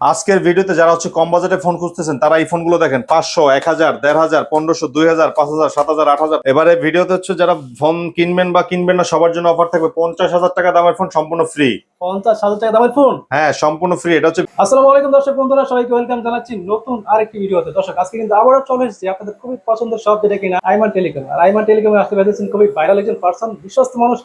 আজকের ভিডিওতে যারা হচ্ছে কম বাজেটে ফোন খুঁজতেছেন, তারা এই ফোনগুলো দেখেন, পাঁচশো, এক হাজার, দেড় হাজার, পনেরোশো, দুই হাজার, পাঁচ হাজার, সাত হাজার, আট হাজার। এবারে ভিডিওতে হচ্ছে যারা ফোন কিনবেন বা কিনবেন না, সবার জন্য অফার থাকবে পঞ্চাশ হাজার টাকা দামের ফোন সম্পূর্ণ ফ্রি পঞ্চাশ হাজার টাকা দামের ফোন হ্যাঁ সম্পূর্ণ ফ্রি এটা হচ্ছে আসসালামু আলাইকুম দর্শক বন্ধুরা সবাইকে ওয়েলকাম জানাচ্ছি নতুন আরেকটি ভিডিওতে। দর্শক আজকে কিন্তু আবারও চলে এসেছি আপনাদের খুবই পছন্দের যেটা কিনা আইমান টেলিকম আর আইমান টেলিকমে আসতে পেরেছেন খুবই ভাইরাল একজন পার্সন বিশ্বস্ত মানুষ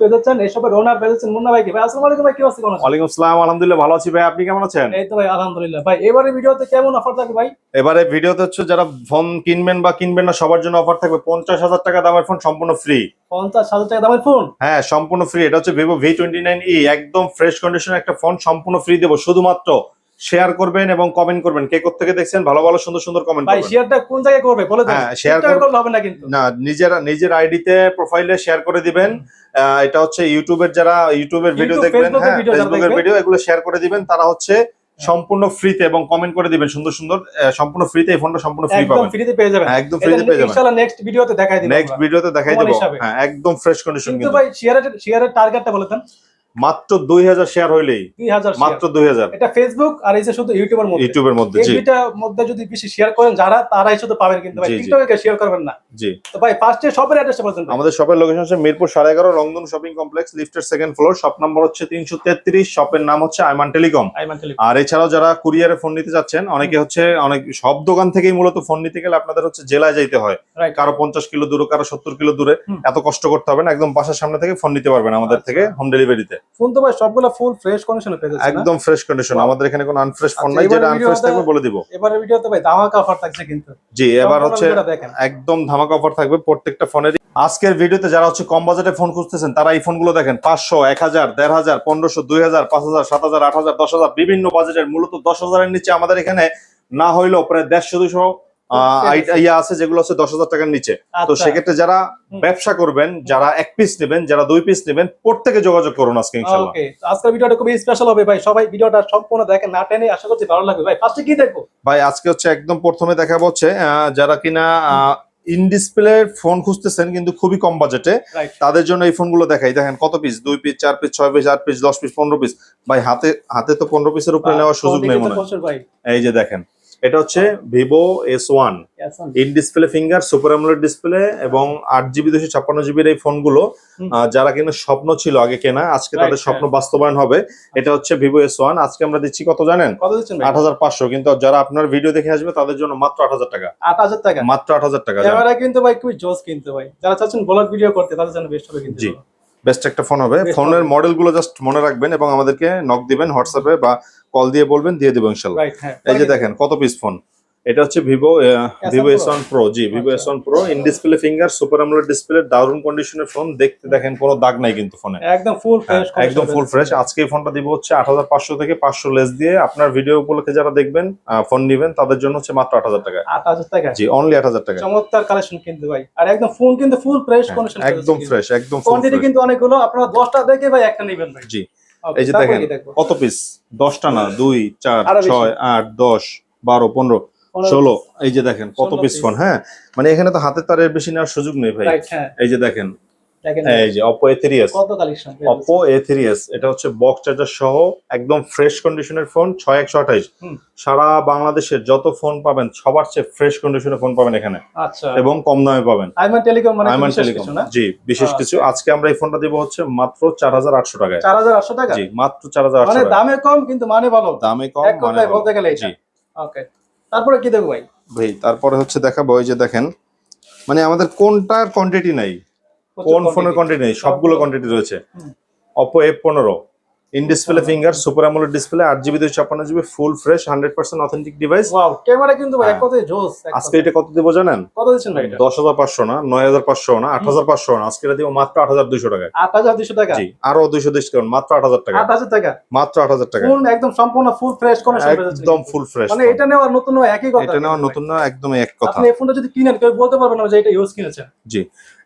ওনার মুন্না ভাইকে ভাই আসসালামু আলাইকুম ভাই কি অবস্থা কেমন আছেন? ওয়ালাইকুম আসসালাম আলহামদুলিল্লাহ ভালো আছি ভাই। আপনি কেমন আছেন? এই তো ভাই আলহামদুলিল্লাহ। ভাই এবারে ভিডিওতে কেমন অফার থাকে ভাই? এবারে ভিডিওতে হচ্ছে যারা ফোন কিনবেন বা কিনবেন না সবার জন্য অফার থাকবে পঞ্চাশ হাজার টাকা দামের ফোন সম্পূর্ণ ফ্রি পঞ্চাশ হাজার টাকা দামের ফোন হ্যাঁ সম্পূর্ণ ফ্রি এটা হচ্ছে Vivo V twenty nine E একদম ফ্রেশ কন্ডিশনের একটা ফোন সম্পূর্ণ ফ্রি দেবো। শুধুমাত্র শেয়ার করবেন এবং কমেন্ট করবেন। কে থেকে দেখছেন? ভালো ভালো সুন্দর সুন্দর কমেন্ট ভাই শেয়ারটা কোন জায়গায় করবে? বলে দেন। হ্যাঁ, শেয়ার করলে হবে না কিন্তু। না নিজের নিজের আইডিতে প্রোফাইলে শেয়ার করে দিবেন। আহ, এটা হচ্ছে ইউটিউবের যারা ইউটিউবের ভিডিও দেখবেন হ্যাঁ ফেসবুকের ভিডিও এগুলো শেয়ার করে দিবেন। তারা হচ্ছে সম্পূর্ণ ফ্রিতে এবং কমেন্ট করে দিবেন সুন্দর সুন্দর সম্পূর্ণ ফ্রিতে এই ফোনটা সম্পূর্ণ ফ্রি পাবেন। একদম ফ্রিতে পেয়ে যাবেন। হ্যাঁ, একদম ফ্রিতে পেয়ে যাবেন। ইনশাআল্লাহ নেক্সট ভিডিওতে দেখাই দিব নেক্সট ভিডিওতে দেখাই দেব। হ্যাঁ একদম ফ্রেশ কন্ডিশন কিন্তু ভাই শেয়ারের শেয়ারের টার্গেটটা বলতেন দেন। মাত্র দুই হাজার শেয়ার হইলেই। মাত্র দুই হাজার। এটা ফেসবুক আর এই যে শুধু ইউটিউবের মধ্যে। ইউটিউবের মধ্যে জি। দুইটার মধ্যে যদি বেশি শেয়ার করেন যারা তারাই শুধু পাবেন কিন্তু ভাই। টিকটকে শেয়ার করবেন না। জি। তো ভাই ফার্স্টে সবের অ্যাড্রেসটা বলতেন আমাদের শপের লোকেশন হচ্ছে মিরপুর সাড়ে এগারো রংধন শপিং কমপ্লেক্স লিফটের সেকেন্ড ফ্লোর শপ নম্বর হচ্ছে তিনশো তেত্রিশ শপের নাম হচ্ছে আইমান টেলিকম আইমান টেলিকম আর এছাড়াও যারা কুরিয়ারে ফোন নিতে যাচ্ছেন অনেকে হচ্ছে অনেক সব দোকান থেকেই মূলত ফোন নিতে গেলে আপনাদের হচ্ছে জেলায় যাইতে হয়। কারও পঞ্চাশ কিলো দূরে কারও সত্তর কিলো দূরে এত কষ্ট করতে হবে না। একদম বাসার সামনে থেকে ফোন নিতে পারবেন আমাদের আচ্ছা। থেকে হোম ডেলিভারিতে ফোন তো ভাই সবগুলো ফুল ফ্রেশ কন্ডিশনে পেয়ে যাচ্ছে একদম ফ্রেশ কন্ডিশন আমাদের এখানে কোনো আনফ্রেশ ফোন আচ্ছা, নাই যেটা আনফ্রেশ থাকবে বলে দিব। এবারে ভিডিওতে ভাই ধামাকা অফার থাকছে কিন্তু। জি এবার হচ্ছে একদম ধামাকা অফার থাকবে প্রত্যেকটা ফোনেরই আজকের ভিডিওতে যারা হচ্ছে কম বাজেটে ফোন খুঁজতেছেন তারা এই ফোনগুলো দেখেন পাঁচশো এক হাজার দেড় হাজার পনেরোশো দুই হাজার পাঁচ হাজার সাত হাজার আট হাজার দশ হাজার বিভিন্ন বাজেটের মূলত দশ হাজারের নিচে আমাদের এখানে না হইলেও প্রায় দেড়শো দুশো ইয়া আছে যেগুলো হচ্ছে দশ হাজার টাকার নিচে। তো আচ্ছা, সেক্ষেত্রে যারা। ব্যবসা করবেন যারা এক পিস নেবেন যারা দুই পিস নেবেন প্রত্যেকে যোগাযোগ করুন আজকে তো আজকের ভিডিওটা খুবই স্পেশাল হবে ভাই। সবাই ভিডিওটা সম্পূর্ণ দেখেন না টেনে আশা করছি ভালো লাগবে ভাই। ফার্স্টে কি দেখব? ভাই আজকে হচ্ছে একদম প্রথমে দেখাবো হচ্ছে আহ, যারা কিনা ইন ডিসপ্লে ফোন খুঁজতেছেন কিন্তু খুবই কম বাজেটে তাদের জন্য এই ফোনগুলো দেখাই। দেখেন কত পিস দুই পিস চার পিস ছয় পিস আট পিস দশ পিস পনেরো পিস ভাই হাতে হাতে তো পনেরো পিসের উপরে নেওয়ার সুযোগ নেই মনে এই যে দেখেন। এটা হচ্ছে Vivo S one in display finger super AMOLED display এবং আট জিবি দুশো ছাপ্পান্ন জিবির এই ফোনগুলো যারা কিনা স্বপ্ন ছিল আগে কেনা আজকে তাদের স্বপ্ন বাস্তবায়ন হবে। এটা হচ্ছে ভিভো এস ওয়ান আজকে আমরা দিচ্ছি কত জানেন? কত দিচ্ছেন আট হাজার পাঁচশো কিন্তু যারা আপনার ভিডিও দেখে আসবে তাদের জন্য মাত্র আট হাজার টাকা। আট হাজার টাকা? মাত্র আট হাজার টাকা ক্যামেরা কিন্তু ভাই খুবই জোস কিন্তু ভাই যারা চাচ্ছেন ব্লগ ভিডিও করতে তাদের জন্য বেস্ট হবে কিন্তু জি। বেস্ট একটা ফোন হবে। ফোনের মডেলগুলো মডেলগুলো জাস্ট মনে রাখবেন এবং আমাদেরকে নক দিবেন হোয়াটসঅ্যাপে বা কল দিয়ে বলবেন দিয়ে দেবো ইনশাল্লাহ। হ্যাঁ। এই যে দেখেন কত পিস ফোন এটা হচ্ছে Vivo Vivo S one pro G Vivo S. One pro in display finger super AMOLED display দারুণ কন্ডিশনের ফোন দেখতে দেখেন কোনো দাগ নাই কিন্তু ফোনে একদম ফুল ফ্রেশ একদম ফুল ফ্রেশ আজকে এই ফোনটা দিব হচ্ছে আট হাজার পাঁচশো থেকে পাঁচশো লেস দিয়ে। আপনার ভিডিও উপলক্ষে যারা দেখবেন ফোন নিবেন তাদের জন্য হচ্ছে মাত্র আট হাজার টাকা। আট হাজার টাকা। জি অনলি আট হাজার টাকা। চমৎকার কালেকশন কিন্তু ভাই। আর একদম ফোন কিন্তু ফুল ফ্রেশ কন্ডিশন হ্যাঁ, একদম ফ্রেশ একদম কোয়ান্টিটি কিন্তু অনেকগুলো। আপনারা দশটা দেখে ভাই একটা নেবেন ভাই। জি। এই যে দেখেন কত পিস দশটা না দুই চার ছয় আট দশ বারো পনেরো। ষোলো এই যে দেখেন কত 16 পিস ফোন হ্যাঁ? মানে এখানে তো হাতের তারের বেশি নেওয়ার সুযোগ নেই ভাই। হ্যাঁ। এই যে দেখেন এই যে Oppo A three S Oppo A three S এটা হচ্ছে বক্স চার্জার সহ একদম ফ্রেশ কন্ডিশনের ফোন ছয় একশো আঠাইশ সারা বাংলাদেশের যত ফোন পাবেন সবার চেয়ে ফ্রেশ কন্ডিশনের ফোন পাবেন এখানে। আচ্ছা। এবং কম দামে পাবেন। আইমান টেলিকম মানে জি বিশেষ আচ্ছা। কিছু। আজকে আমরা এই ফোনটা দিব হচ্ছে মাত্র চার হাজার আটশো টাকায়। চার হাজার আটশো টাকা? জি মাত্র চার হাজার আটশো মানে টাকা দামে কম কিন্তু মানে ভালো। দামে কম মানে বলতে গেলে জি। ওকে তারপরে কি দেখো ভাই? ভাই তারপরে হচ্ছে দেখাবো ওই যে দেখেন মানে আমাদের কোনটার কোয়ান্টিটি নাই? কোন ফোনের কোয়ান্টিটি নেই? সবগুলো কোয়ান্টিটি রয়েছে। অপো এফ পনেরো in display finger super AMOLED display আট জিবি দুই ছাপ্পান্ন GB full fresh hundred percent authentic device camera কিন্তু ভাই হ্যাঁ। জোস আজকে এটা কত দেবো জানেন? কত দিচ্ছেন ভাই দশ হাজার পাঁচশো না নয় হাজার পাঁচশো না আট হাজার পাঁচশো না আজকে এটা দিব মাত্র আট হাজার দুইশো টাকায় আট হাজার দুশো টাকা? জি আরও দুইশো ডিসকাউন্ট মাত্র আট হাজার টাকা। আট হাজার টাকা? মাত্র আট হাজার টাকা। একদম সম্পূর্ণ ফুল ফ্রেশ কন্ডিশন একদম ফুল ফ্রেশ মানে এটা নেওয়ার নতুন একই কথা। এটা নেওয়া নতুন একদম এক কথা। আপনি এই ফোনটা যদি কিনেন কেউ বলতে পারবে না যে এটা ইউজ কিনেছেন। জি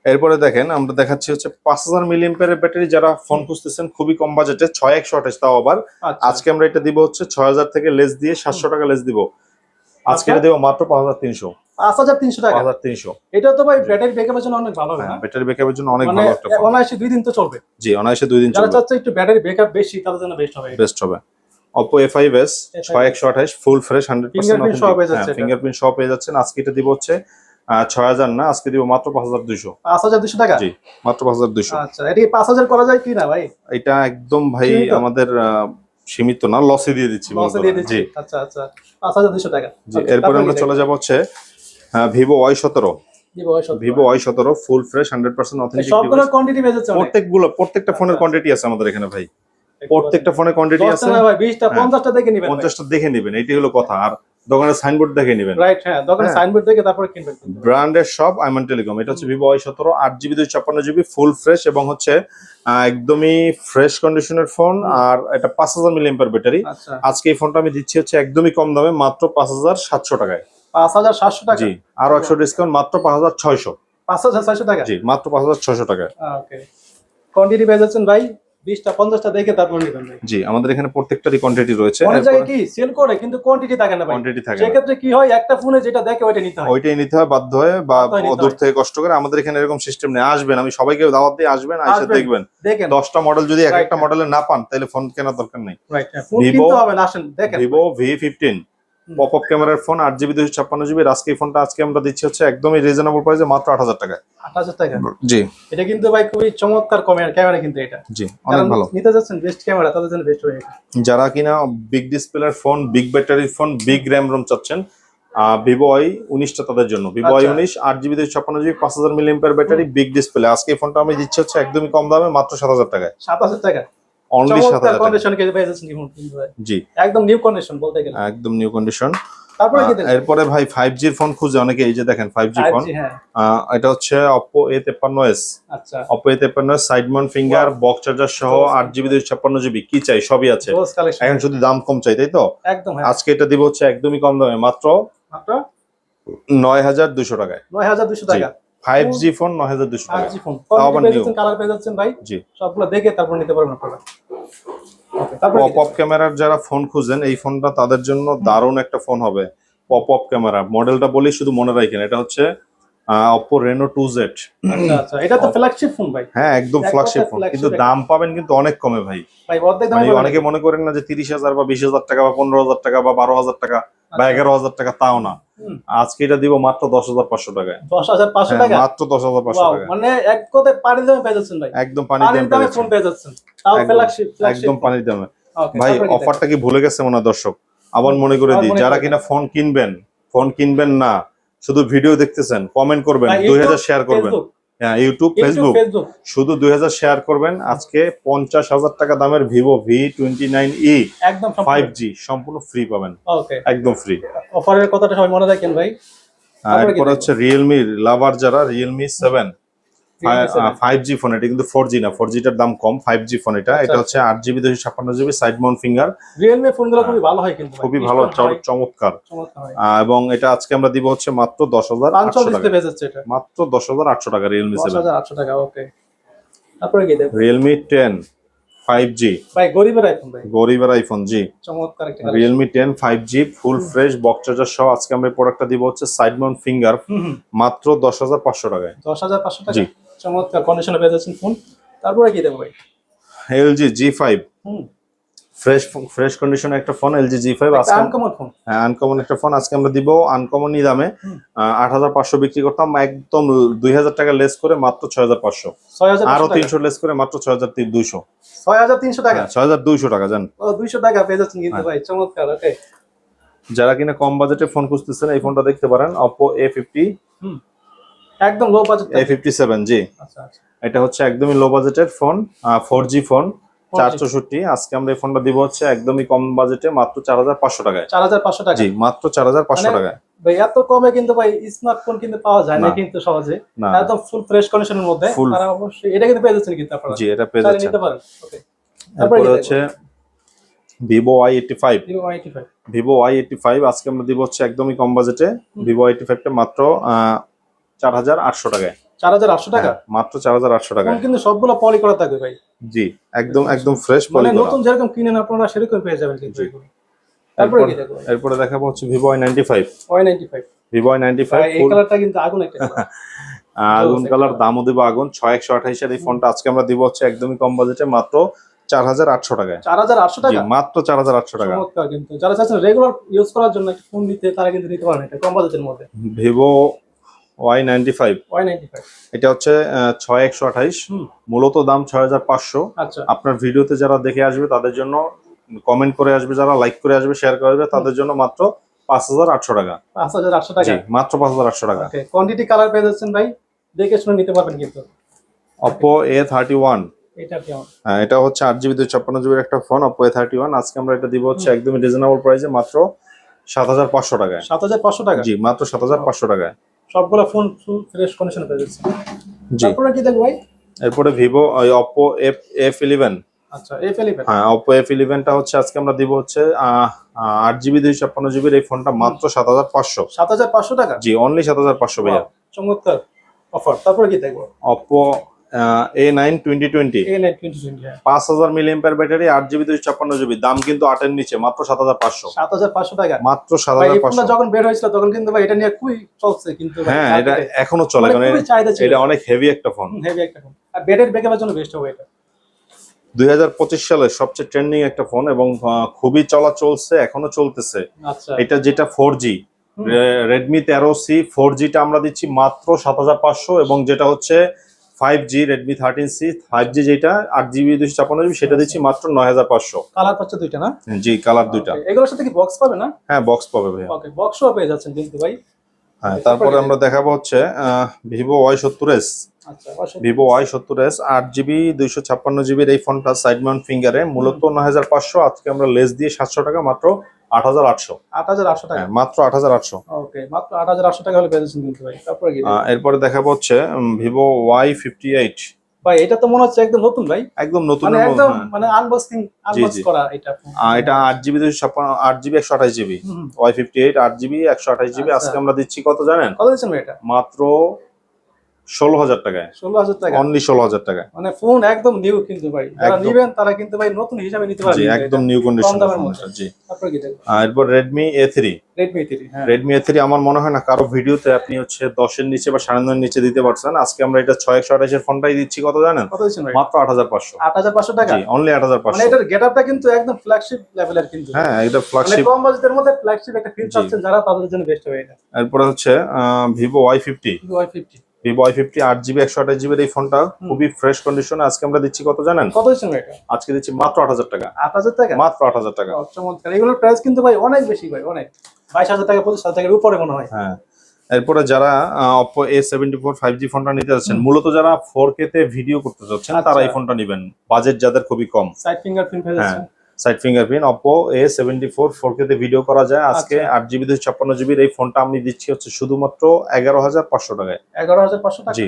এরপরে দেখেন আমরা দেখাচ্ছি হচ্ছে পাঁচ হাজার মিলিয়ামের ব্যাটারি যারা ফোন খুঁজতেছেন খুবই কম বাজেটে ছয় একশো আঠাশ তাও আবার। আচ্ছা। আজকে আমরা এটা দিব হচ্ছে ছয় হাজার থেকে লেস দিয়ে সাতশো টাকা লেস দিব। আজকে আচ্ছা। এটা দেবো মাত্র পাঁচ হাজার তিনশো। পাঁচ হাজার তিনশো টাকা? হাজার তিনশো। এটা তো ভাই ব্যাটারি ব্যাকআপের জন্য অনেক ভালো হবে ব্যাটারি ব্যাকআপের জন্য অনেক মানে ভালো একটা অনায়াসে দুই দিন তো চলবে। জি অনায়াসে দুই দিন চলবে। একটু ব্যাটারি ব্যাকআপ বেশি তাদের জন্য বেস্ট হবে এটা। বেস্ট হবে। অপো এ ফাইভ এস ছয় একশো আঠাশ ফুল ফ্রেশ হান্ড্রেড যাচ্ছে ফিঙ্গারপ্রিন্ট সহ পেয়ে যাচ্ছেন। আজকে এটা দিব হচ্ছে ছয় হাজার না আজকে দিব মাত্র পাঁচ হাজার দুইশো। পাঁচ হাজার দুশো টাকা? জি মাত্র পাঁচ হাজার দুইশো। আচ্ছা এটা পাঁচ হাজার করা যায় কি না ভাই? এটা একদম ভাই আমাদের সীমিত না লসে দিয়ে দিচ্ছি লসে দিয়ে দিচ্ছি। জি। আচ্ছা আচ্ছা পাঁচ হাজার দুশো টাকা। জি Okay, এরপরে আমরা চলে? যাব হচ্ছে ভিভো ওয়াই সতেরো। ভিভো ওয়াই সতেরো। Full fresh hundred percent authentic সবগুলোর কোয়ান্টিটি বেজে যাচ্ছে প্রত্যেকগুলো প্রত্যেকটা ফোনের আচ্ছা। কোয়ান্টিটি আছে আমাদের এখানে ভাই। প্রত্যেকটা ফোনে কোয়ান্টিটি আছে। না ভাই বিশটা হ্যাঁ। পঞ্চাশটা দেখে নিবেন পঞ্চাশটা দেখে নেবেন এটি হলো কথা। আর দোকানের সাইনবোর্ড দেখে নেবেন। রাইট হ্যাঁ দোকানে হ্যাঁ। সাইনবোর্ড দেখে তারপরে কিনবেন ব্র্যান্ডের সব আইমন টেলিকম এটা হচ্ছে ভিভো ওয়াই সতেরো আট জিবি দুই ছাপ্পান্ন জিবি ফুল ফ্রেশ এবং হচ্ছে একদমই ফ্রেশ কন্ডিশনের ফোন আর এটা পাঁচ হাজার মিলি ব্যাটারি আচ্ছা। আজকে এই ফোনটা আমি দিচ্ছি হচ্ছে একদমই কম দামে মাত্র পাঁচ হাজার সাতশো টাকায়। পাঁচ হাজার সাতশো টাকা? জি আরও একশো ডিসকাউন্ট মাত্র পাঁচ হাজার ছয়শো। পাঁচ হাজার ছয়শো টাকা? জি মাত্র পাঁচ হাজার ছয়শো ওকে কোয়ান্টিটি পেয়ে যাচ্ছেন ভাই? বিশটা পঞ্চাশটা দেখে তারপর নিবেন জি আমাদের এখানে প্রত্যেকটারই কোয়ান্টিটি রয়েছে। অনেক জায়গায় কি সেল করে কিন্তু কোয়ান্টিটি থাকে না কোয়ান্টিটি থাকে সেক্ষেত্রে কি হয় একটা ফোনে যেটা দেখে ওইটা নিতে হয়। ওইটাই নিতে হয় বাধ্য হয়ে বা দূর থেকে কষ্ট করে আমাদের এখানে এরকম সিস্টেম নেই। আসবেন আমি সবাইকে দাওয়াত দিয়ে আসবেন এসে। দেখবেন। দশটা মডেল যদি এক একটা. মডেলে না পান তাহলে ফোন কেনার দরকার নেই। দেখেন। Vivo V fifteen. Pop up ক্যামেরার ফোন আট জিবি দুশো ছাপ্পান্ন জিবি। আজকে এই ফোনটা আজকে আমরা দিচ্ছি হচ্ছে একদমই রিজনেবল প্রাইসে মাত্র আট হাজার টাকায়। আট হাজার টাকা? জি। এটা কিন্তু ভাই খুবই চমৎকার ক্যামেরা ক্যামেরা কিন্তু এটা। জি অনেক ভালো। নিতে যাচ্ছেন বেস্ট ক্যামেরা তাদের জন্য বেস্ট হয়ে এটা যারা কিনা বিগ ডিসপ্লের ফোন বিগ ব্যাটারির ফোন বিগ র্যাম রোম চাচ্ছেন ভিভো আই উনিশটা তাদের জন্য। ভিভো আই আচ্ছা। উনিশ আট জিবি দুশো ছাপ্পান্ন জিবি পাঁচ হাজার ব্যাটারি বিগ ডিসপ্লে আজকে এই ফোনটা আমি দিচ্ছি হচ্ছে একদমই কম দামে মাত্র সাত হাজার টাকায়। সাত হাজার টাকা। অনলি কন্ডিশন কে জি। একদম নিউ কন্ডিশন বলতে গেলে। একদম নিউ কন্ডিশন তারপরে কি এরপরে ভাই ফোন খুঁজে অনেকে এই যে দেখেন ফোন 5G, হ্যাঁ। এটা হচ্ছে আচ্ছা। Side mount finger box charger সহ আট জিবি দুশো ছাপ্পান্ন জিবি কি চাই? সবই আছে। এখন শুধু দাম কম চাই তাই তো? একদম হ্যাঁ। আজকে এটা দিব হচ্ছে একদমই কম দামে মাত্র মাত্র? নয় হাজার দুশো টাকায়। নয় হাজার দুশো জি। টাকা ফাইভ জি ফোন নয় হাজার দুশো আর টাকা জি ফোন আবার কালার পেয়ে যাচ্ছেন ভাই? জি। সবগুলো দেখে তারপর নিতে পারবেন আপনারা। পপ আপ ক্যামেরার যারা ফোন খুঁজেন এই ফোনটা তাদের জন্য দারুণ একটা ফোন হবে। Pop up camera. মডেলটা বলি শুধু মনে রাখেন এটা হচ্ছে রেনো টু জেড আচ্ছা আচ্ছা। এটা তো ফ্ল্যাগশিপ ফোন ভাই। হ্যাঁ একদম ফ্ল্যাগশিপ ফোন কিন্তু দাম পাবেন কিন্তু অনেক কমে ভাই। ভাই অর্ধেক দামে মানে অনেকে মনে করেন না যে তিরিশ হাজার বা বিশ হাজার টাকা বা পনেরো হাজার টাকা বা বারো হাজার টাকা বা। এগারো হাজার টাকা তাও না। আজকে এটা দিব মাত্র দশ হাজার পাঁচশো টাকায়। দশ হাজার পাঁচশো হ্যাঁ, টাকা? মাত্র দশ হাজার পাঁচশো টাকা মানে এক কথায় পানির দামে পেয়ে যাচ্ছেন ভাই। একদম পানির দামে ফোন পেয়ে যাচ্ছেন। একদম, পানির দামে। ভাই? অফারটা কি ভুলে গেছে মনে হয় দর্শক? আবার মনে করে দিই যারা কিনা ফোন কিনবেন ফোন কিনবেন না শুধু ভিডিও দেখতেছেন কমেন্ট করবেন দুই হাজার শেয়ার করবেন। হ্যাঁ ইউটিউব ফেসবুক শুধু দুই হাজার শেয়ার করবেন। আজকে পঞ্চাশ হাজার টাকা দামের Vivo V twenty nine E একদম ফাইভ জি সম্পূর্ণ ফ্রি পাবেন। একদম ফ্রি অফারের কথাটা সবাই মনে রাখেন ভাই। আর এরপর হচ্ছে রিয়েলমি লাভার যারা Realme seven five G phone এটা কিন্তু ফোর জি না ফোর জিটার দাম কম ফাইভ জি ফোন এটা। আচ্ছা, এটা হচ্ছে আট জিবি দুশো ছাপ্পান্ন GB side mount finger Realme ফোনগুলো খুবই ভালো হয় কিন্তু খুবই ভালো চমৎকার। এবং এটা আজকে আমরা দিব হচ্ছে মাত্র দশ হাজার আটশো টাকা। মাত্র দশ হাজার আটশো টাকা রিয়েলমি সেভেন আটশো টাকা ওকে তারপরে কি রিয়েলমি টেন ফাইভ জি ভাই গরিবের আইফোন ভাই। গরিবের আইফোন জি। চমৎকার একটা Realme ten five G full fresh box charger সহ আজকে আমরা এই প্রোডাক্টটা দিব হচ্ছে সাইড মাউন্ট ফিঙ্গার মাত্র দশ হাজার পাঁচশো টাকায়। দশ হাজার পাঁচশো টাকা? জি। চমৎকার কন্ডিশনে পেয়ে যাচ্ছেন ফোন তারপরে কি দেবো ভাই? এলজি জি ফাইভ হুম। ফ্রেশ ফ্রেশ কন্ডিশনে একটা ফোন এলজি জি ফাইভ আজকে আনকমন ফোন হ্যাঁ আনকমন একটা ফোন আজকে আমরা দিব আনকমনই দামে। আট হাজার পাঁচশো বিক্রি করতাম একদম দুই হাজার টাকা লেস করে মাত্র ছয় হাজার পাঁচশো। ছয় আরও তিনশো লেস করে মাত্র ছয় হাজার দুইশো। ছয় হাজার তিনশো টাকা। ছয় হাজার দুইশো টাকা জান। দুইশো টাকা পেয়ে যাচ্ছেন কিন্তু হ্যাঁ। ভাই চমৎকার ওকে যারা কিনা কম বাজেটে ফোন খুঁজতেছেন এই ফোনটা দেখতে পারেন অপো এ ফিফটি হুম। একদম low budget A fifty seven G. আচ্ছা আচ্ছা। এটা হচ্ছে একদমই লো বাজেটের phone four G phone 4G চার চৌষট্টি আজকে আমরা এই ফোনটা দিব হচ্ছে একদমই কম বাজেটে মাত্র চার হাজার পাঁচশো টাকায়। চার হাজার পাঁচশো টাকা। জি মাত্র চার হাজার পাঁচশো মানে- টাকায়। ভাই এত কমে কিন্তু ভাই স্মার্টফোন কিন্তু পাওয়া যায় না। কিন্তু সহজে। একদম ফুল ফ্রেশ কন্ডিশনের মধ্যে। তারা অবশ্যই এটা কিন্তু পেয়ে যাচ্ছেন কিন্তু আপনারা। জি এটা পেয়ে যাচ্ছেন। নিতে পারেন। ওকে তারপরে হচ্ছে Vivo Y eighty five Vivo Y eighty five Vivo Y eighty five আজকে আমরা দিব হচ্ছে একদমই কম বাজেটে ভিভো এইটি ফাইভটা মাত্র চার হাজার আটশো টাকায়। চার হাজার আটশো টাকা? হ্যাঁ, মাত্র চার হাজার আটশো টাকায়। কিন্তু সবগুলো পলি করা থাকবে ভাই। জি একদম একদম ফ্রেশ মানে নতুন যেরকম কিনেন আপনারা সেরকম পেয়ে যাবেন কিন্তু তারপরে কি এরপর- দেখব? এরপরে দেখাবো হচ্ছে Vivo Y ninety five Y ninety five. Vivo Y ninety five এই কালারটা কিন্তু আগুন একটা আগুন কালার। দামও দেবো আগুন। ছয় একশো আঠাইশের এই ফোনটা আজকে আমরা দিব হচ্ছে একদমই কম বাজেটে মাত্র চার হাজার আটশো টাকায়। চার হাজার আটশো টাকা? মাত্র চার হাজার আটশো টাকা। কিন্তু। যারা চাচ্ছেন রেগুলার ইউজ করার জন্য একটা ফোন নিতে তারা কিন্তু নিতে পারেন এটা কম বাজেটের মধ্যে। ভিভো ওয়াই নাইনটি ফাইভ এটা হচ্ছে ছয় একশো আঠাইশ। মূলত দাম ছয় হাজার পাঁচশো। আচ্ছা। আপনার ভিডিওতে যারা দেখে আসবে তাদের জন্য কমেন্ট করে আসবে যারা লাইক করে আসবে শেয়ার করে আসবে তাদের জন্য মাত্র পাঁচ হাজার আটশো টাকা। পাঁচ হাজার আটশো টাকা? মাত্র পাঁচ হাজার আটশো টাকা। কোয়ান্টিটি কালার পেয়ে যাচ্ছেন ভাই। দেখে শুনে নিতে পারবেন কিন্তু। অপো এ থার্টি ওয়ান হ্যাঁ এটা হচ্ছে আট জিবি দুই ছাপ্পান্ন জিবির একটা phone Oppo A thirty one আজকে আমরা এটা দিব হচ্ছে একদমই রিজনেবল প্রাইসে মাত্র সাত হাজার পাঁচশো টাকায়। সাত হাজার পাঁচশো টাকা? জি মাত্র সাত হাজার পাঁচশো টাকায়। সবগুলো ফোন ফুল ফ্রেশ কন্ডিশনে পেয়ে যাচ্ছেন জি। তারপরে কি দেখব ভাই? এরপরে Vivo Oppo F F eleven আচ্ছা এই ফেলিপেন হ্যাঁ অপো এফ ইলেভেনটা হচ্ছে আজকে আমরা দিব হচ্ছে আট জিবি দুই ছাপ্পান্ন জিবির এই ফোনটা মাত্র সাত হাজার পাঁচশো। সাত হাজার পাঁচশো টাকা? জি অনলি সাত হাজার পাঁচশো ভাইয়া। চমৎকার অফার তারপরে কি দেখব? Oppo A nine twenty twenty পাঁচ হাজার মিলি ব্যাটারি আট জিবি দুই ছাপ্পান্ন জিবি দাম কিন্তু আটের নিচে মাত্র সাত হাজার পাঁচশো। সাত হাজার পাঁচশো টাকা। মাত্র সাত হাজার পাঁচশো। যখন বের হয়েছিল তখন কিন্তু ভাই এটা নিয়ে খুবই চলছে কিন্তু হ্যাঁ এটা এখনও চলে মানে কারণ এটা অনেক হেভি একটা ফোন হেভি একটা ফোন আর বেডের ব্যাকআপের জন্য বেস্ট হবে এটা। দুই হাজার পঁচিশ সালের সবচেয়ে ট্রেন্ডিং একটা ফোন এবং খুবই চলা চলছে এখনও চলতেছে। আচ্ছা। এটা যেটা ফোর জি। রেডমি তেরো সি ফোর জিটা আমরা দিচ্ছি মাত্র সাত হাজার পাঁচশো এবং যেটা হচ্ছে five G Redmi thirteen C five G যেটা আট জিবি দুশো ছাপ্পান্ন জিবি সেটা দিচ্ছি মাত্র নয় হাজার পাঁচশো। কালার পাচ্ছে দুইটা না? জি কালার দুইটা। এগুলোর সাথে কি বক্স পাবে না? হ্যাঁ বক্স পাবে ভাই ওকে বক্সও পেয়ে যাচ্ছেন কিন্তু ভাই। হ্যাঁ তারপরে আমরা দেখাবো হচ্ছে ভিভো ওয়াই সত্তর এস ভিভো ওয়াই সত্তর এস আট জিবি দুইশো ছাপ্পান্ন জিবির এই ফোনটা সাইড মাউন্ট ফিঙ্গারে মূলত নয় হাজার পাঁচশো। আজকে আমরা লেস দিয়ে সাতশো টাকা মাত্র আট হাজার আটশো। আট হাজার আটশো টাকা? হ্যাঁ মাত্র আট হাজার আটশো। ওকে মাত্র আট হাজার আটশো টাকা হলে পেয়ে কিন্তু ভাই। তারপরে কি? এরপরে দেখাবো হচ্ছে ভিভো ওয়াই ফিফটি এইট। ভাই এটা তো মনে হচ্ছে একদম নতুন ভাই। একদম নতুন মানে একদম আনবক্সিং আনবক্স করা এটা এটা আট জিবি দুইশো আট জিবি একশো আঠাশ জিবি। হুম, ওয়াই ফিফটি এইট আট জিবি একশো আঠাশ জিবি। আজকে আমরা দিচ্ছি কত জানেন? কত দিচ্ছেন ভাই এটা? মাত্র ষোলো হাজার টাকায়। ষোলো হাজার টাকা। অনলি ষোলো হাজার টাকায়। মানে ফোন একদম নিউ কিন্তু ভাই। যারা। নিবেন তারা কিন্তু ভাই নতুন হিসাবে নিতে পারবেন একদম নিউ কন্ডিশন জি। এরপর Redmi A three Redmi three হ্যাঁ। রেডমি এ থ্রি আমার মনে হয় না কারও ভিডিওতে আপনি হচ্ছে দশের নিচে বা সাড়ে নয়ের নিচে দিতে পারছেন। আজকে আমরা এটা ছয় একশো আঠাশের ফোনটাই দিচ্ছি। কত জানেন? মাত্র আট হাজার পাঁচশো। আট হাজার পাঁচশো টাকা? অনলি আট হাজার মানে পাঁচশো এটার গেটআপটা কিন্তু একদম ফ্ল্যাগশিপ লেভেলের কিন্তু। হ্যাঁ এটা মানে ফ্ল্যাগশিপ কম বাজেটের মধ্যে ফ্ল্যাগশিপ একটা ফিল জি। যারা তাদের জন্য বেস্ট হবে এটা। এরপরে হচ্ছে Vivo Y fifty Y fifty Vivo Y fifty আট জিবি একশো আঠাশ জিবির এই ফোনটা খুবই ফ্রেশ কন্ডিশনে আজকে আমরা দিচ্ছি কত জানেন? কত দিচ্ছেন আজকে দিচ্ছি মাত্র আট হাজার টাকা। আট হাজার টাকা? মাত্র আট হাজার টাকা। চমৎকার। এগুলোর প্রাইস কিন্তু ভাই অনেক বেশি ভাই অনেক। বাইশ হাজার টাকা পঁচিশ হাজার টাকার উপরে মনে হয়। হ্যাঁ। এরপরে যারা Oppo A seventy four five G ফোনটা নিতে যাচ্ছেন মূলত যারা ফোর কে তে ভিডিও করতে চাচ্ছেন আচ্ছা। তারা এই ফোনটা নেবেন। বাজেট যাদের খুবই কম। সাইড ফিঙ্গারপ্রিন্ট হয়ে হ্যাঁ। Side fingerprint Oppo A seventy four four কে তে ভিডিও করা যায়। আজকে আচ্ছা। আট জিবি দুশো ছাপ্পান্ন জিবির এই ফোনটা আমি দিচ্ছি হচ্ছে শুধুমাত্র এগারো হাজার পাঁচশো টাকায়। এগারো হাজার পাঁচশো টাকা? জি।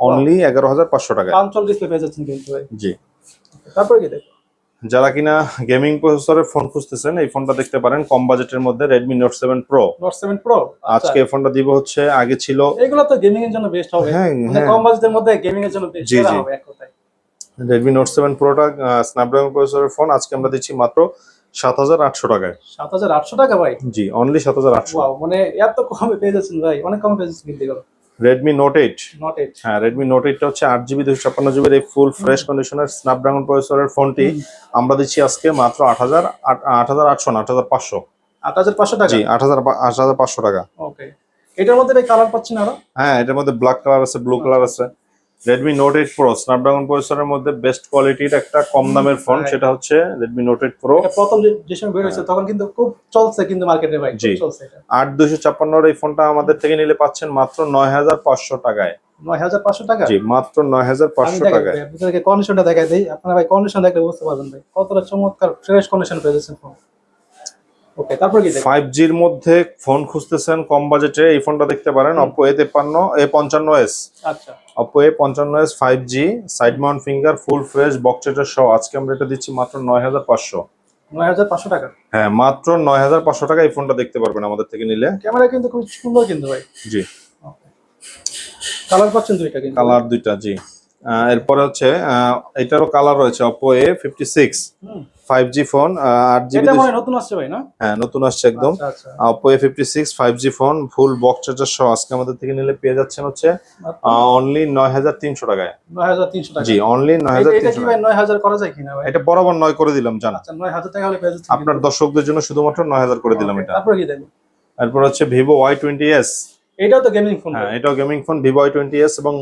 অনলি এগারো হাজার পাঁচশো টাকা ডিসপ্লে পেয়ে যাচ্ছেন কিন্তু জি। তারপরে কি দেখো যারা কিনা গেমিং প্রসেসরের ফোন খুঁজতেছেন এই ফোনটা দেখতে পারেন কম বাজেটের মধ্যে Redmi Note seven Pro Note seven Pro আজকে এই ফোনটা দিব হচ্ছে আগে ছিল এগুলো তো গেমিং এর জন্য বেস্ট হবে। হ্যাঁ মানে হ্যাঁ। কম বাজেটের মধ্যে গেমিং এর জন্য বেস্ট। হবে এক কথায়। রেডমি নোট সেভেন প্রোটা স্ন্যাপড্রাগন প্রসেসরের ফোন আজকে আমরা দিচ্ছি মাত্র সাত হাজার আটশো টাকায়। সাত হাজার আটশো টাকা ভাই? জি অনলি সাত হাজার আটশো। ওয়াও মানে এত কমে পেয়ে যাচ্ছেন ভাই অনেক কমে পেয়ে যাচ্ছেন কিন্তু। Redmi Note eight Note eight হ্যাঁ রেডমি নোট এইটটা হচ্ছে আট জিবি দুশো ছাপ্পান্ন জিবির এই ফুল ফ্রেশ কন্ডিশনের স্ন্যাপড্রাগন প্রসেসরের ফোনটি আমরা দিচ্ছি আজকে মাত্র আট হাজার আট হাজার আটশো না আট হাজার পাঁচশো। আট হাজার পাঁচশো টাকা? জি আট হাজার আট হাজার পাঁচশো টাকা। ওকে এটার মধ্যে কালার পাচ্ছেন আরও? হ্যাঁ এটার মধ্যে ব্ল্যাক কালার আছে ব্লু কালার আছে। Redmi Note eight Pro Snapdragon প্রসেসরের মধ্যে বেস্ট কোয়ালিটির একটা কম দামের ফোন সেটা হচ্ছে রেডমি নোট এইট প্রো প্রথম যে সময় বের হয়েছে তখন কিন্তু খুব চলছে কিন্তু মার্কেটে ভাই জি। চলছে এটা। আট দুশো ছাপ্পান্নর এই ফোনটা আমাদের থেকে নিলে পাচ্ছেন মাত্র নয় হাজার পাঁচশো টাকায়। নয় হাজার পাঁচশো টাকা? জি মাত্র নয় হাজার পাঁচশো টাকায়। আপনাদেরকে কন্ডিশনটা দেখাই দিই। আপনারা ভাই কন্ডিশন দেখলে বুঝতে পারবেন ভাই কতটা চমৎকার ফ্রেশ কন্ডিশন পেয়ে যাচ্ছেন ফোন ওকে তারপর কি ফাইভ জির মধ্যে ফোন খুঁজতেছেন কম বাজেটে এই ফোনটা দেখতে পারেন অপো এ তেপান্ন এ পঞ্চান্ন এস আচ্ছা। অপো এ পঞ্চান্ন S five G side mount finger full fresh বক্সেটার সহ। আজকে আমরা এটা দিচ্ছি মাত্র নয় হাজার পাঁচশো। নয় হাজার পাঁচশো টাকা। হ্যাঁ মাত্র নয় হাজার পাঁচশো টাকা এই ফোনটা দেখতে পারবেন আমাদের থেকে নিলে। ক্যামেরা কিন্তু খুব সুন্দর কিন্তু ভাই। জি। কালার পাচ্ছেন দুইটা কিন্তু। কালার দুইটা জি। এরপরে হচ্ছে এটারও কালার রয়েছে Oppo A fifty six five G phone আট জিবি হয় নতুন আসছে ভাই না? হ্যাঁ নতুন আসছে একদম। Oppo A fifty six five G phone full box charger সহ। আজকে আমাদের থেকে নিলে পেয়ে যাচ্ছেন হচ্ছে অনলি নয় হাজার তিনশো টাকায়। নয় হাজার তিনশো টাকা। জি অনলি নয় হাজার তিনশো নয় হাজার করা যায় কিনা এটা বরাবর নয় করে দিলাম জান। আচ্ছা নয় হাজার টাকা হলে পেয়ে যাচ্ছে। আপনার দর্শকদের জন্য শুধুমাত্র নয় হাজার করে দিলাম এটা। তারপরে কি দেখব এরপর হচ্ছে ভিভো ওয়াই টোয়েন্টি এস এটাও তো গেমিং ফোন হ্যাঁ এটাও gaming phone Vivo Y twenty S এবং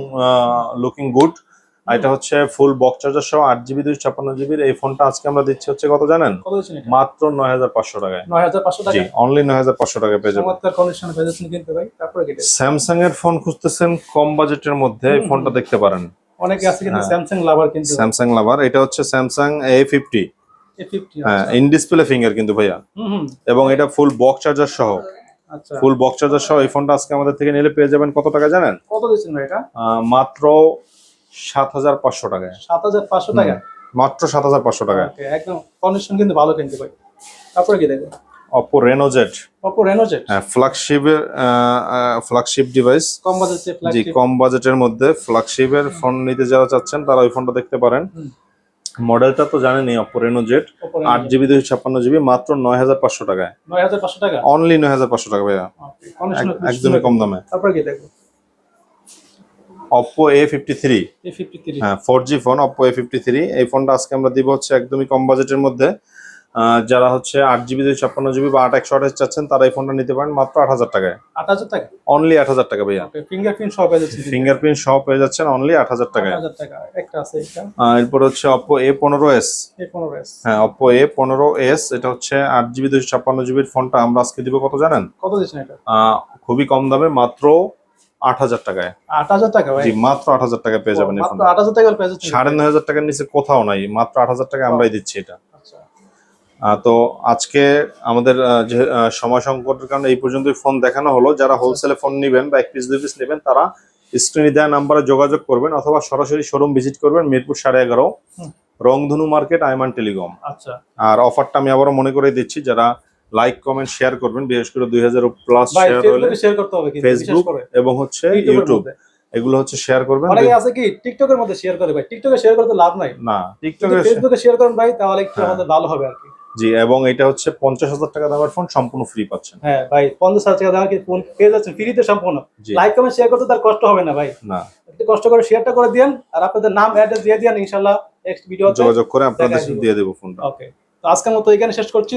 লুকিং গুড এটা হচ্ছে ফুল বক্স চার্জার সহ আট জিবি দুই ছাপ্পান্ন জিবির এই ফোনটা আজকে আমরা দিচ্ছি হচ্ছে কত জানেন? মাত্র নয় হাজার পাঁচশো টাকায়। নয় হাজার পাঁচশো টাকা অনলি নয় হাজার পাঁচশো টাকায় পেয়ে যাবেন? স্যামসাং এর ফোন খুঁজতেছেন কম বাজেটের মধ্যে এই ফোনটা দেখতে পারেন। অনেকে আছে কিন্তু। স্যামসাং লাভার কিন্তু। স্যামসাং লাভার এটা হচ্ছে স্যামসাং এ ফিফটি হ্যাঁ ইন ডিসপ্লে ফিঙ্গার কিন্তু ভাইয়া। এবং এটা ফুল বক্স চার্জার সহ। ফুল বক্স চার্জার সহ এই ফোনটা আজকে আমাদের থেকে নিলে পেয়ে যাবেন কত টাকা জানেন? কত দিচ্ছেন ভাই এটা? আহ, মাত্র সাত হাজার পাঁচশো টাকায়। সাত হাজার পাঁচশো টাকা? মাত্র সাত হাজার পাঁচশো টাকায়। একদম কন্ডিশন কিন্তু ভালো কিনতে ভাই তারপরে কি দেখব? অপো রেনোজেট হ্যাঁ ফ্ল্যাগশিপের ফ্ল্যাগশিপ ডিভাইস কম বাজেট জি কম বাজেটের মধ্যে ফ্ল্যাগশিপের ফোন নিতে যারা চাচ্ছেন তারা ওই ফোনটা দেখতে পারেন। মডেলটা তো জানেনই অপো রেনোজেট অপো আট জিবি দুইশো ছাপ্পান্ন জিবি মাত্র নয় হাজার পাঁচশো টাকায়। নয় হাজার পাঁচশো টাকা? অনলি নয় হাজার পাঁচশো টাকা ভাইয়া। একদমই কম দামে। তারপরে কি দেখব? অপো এ ফিফটি থ্রি হ্যাঁ four G phone Oppo A fifty three এই ফোনটা আজকে আমরা দিব হচ্ছে একদমই কম বাজেটের মধ্যে। যারা হচ্ছে আট জিবি দুই ছাপ্পান্ন জিবি বা আট একশো আঠাশ চাচ্ছেন তারা এই ফোনটা নিতে পারেন মাত্র আট হাজার টাকায়। আট হাজার টাকা? অনলি আট হাজার টাকা ভাইয়া। ফিঙ্গারপ্রিন্ট সব পেয়ে যাচ্ছেন। ফিঙ্গারপ্রিন্ট সব পেয়ে যাচ্ছেন অনলি আট হাজার আট টাকায়। টাকা একটা আছে এরপর হচ্ছে অপো এ পনেরো এস এস হ্যাঁ অপো এ পনেরো এস এটা হচ্ছে আট জিবি দুইশো ছাপ্পান্ন জিবির ফোনটা আমরা আজকে দিব কত জানেন? কত দিচ্ছেন এটা? খুবই কম দামে মাত্র আট হাজার টাকায়। আট হাজার টাকা ভাই। জি মাত্র আট হাজার টাকায় পেয়ে যাবেন এই আট হাজার টাকা পেয়ে যাচ্ছেন। সাড়ে নয় হাজার টাকার নিচে কোথাও নাই মাত্র আট হাজার টাকা আমরাই দিচ্ছি এটা। আচ্ছা। তো আজকে আমাদের যে সময় সংকটের কারণে এই পর্যন্তই ফোন দেখানো হলো। যারা হোলসেলে ফোন নেবেন বা এক পিস দুই পিস নেবেন তারা স্ক্রিনে দেওয়া নাম্বারে যোগাযোগ করবেন অথবা সরাসরি শোরুম ভিজিট করবেন মিরপুর সাড়ে এগারো। রংধনু মার্কেট আইমান টেলিকম। আচ্ছা। আর অফারটা আমি আবারও মনে করে দিচ্ছি যারা লাইক কমেন্ট শেয়ার করবেন। বিশেষ করে দুই হাজার প্লাস শেয়ার হলে শেয়ার করতে হবে ফেসবুক এবং হচ্ছে ইউটিউব। এগুলো হচ্ছে শেয়ার করবেন অনেকে আছে কি টিকটকের মধ্যে শেয়ার করে ভাই। টিকটকে শেয়ার করতে লাভ নাই। না টিকটকে ফেসবুকে শেয়ার করেন ভাই তাহলে একটু হ্যাঁ। আমাদের ভালো হবে আর কি। জি এবং এটা হচ্ছে পঞ্চাশ হাজার টাকা দামের ফোন সম্পূর্ণ ফ্রি পাচ্ছেন। হ্যাঁ ভাই পঞ্চাশ হাজার টাকা দাম কি ফোন পেয়ে যাচ্ছেন? ফ্রিতে সম্পূর্ণ। লাইক কমেন্ট শেয়ার করতে তার কষ্ট হবে না ভাই। না। একটু কষ্ট করে শেয়ারটা করে দিন আর আপনাদের নাম অ্যাড্রেস দিয়ে দিন ইনশাল্লাহ নেক্সট ভিডিওতে যোগাযোগ করে আপনাদের দিয়ে দেবো ফোনটা ওকে তো আজকের মতো এখানে শেষ করছি।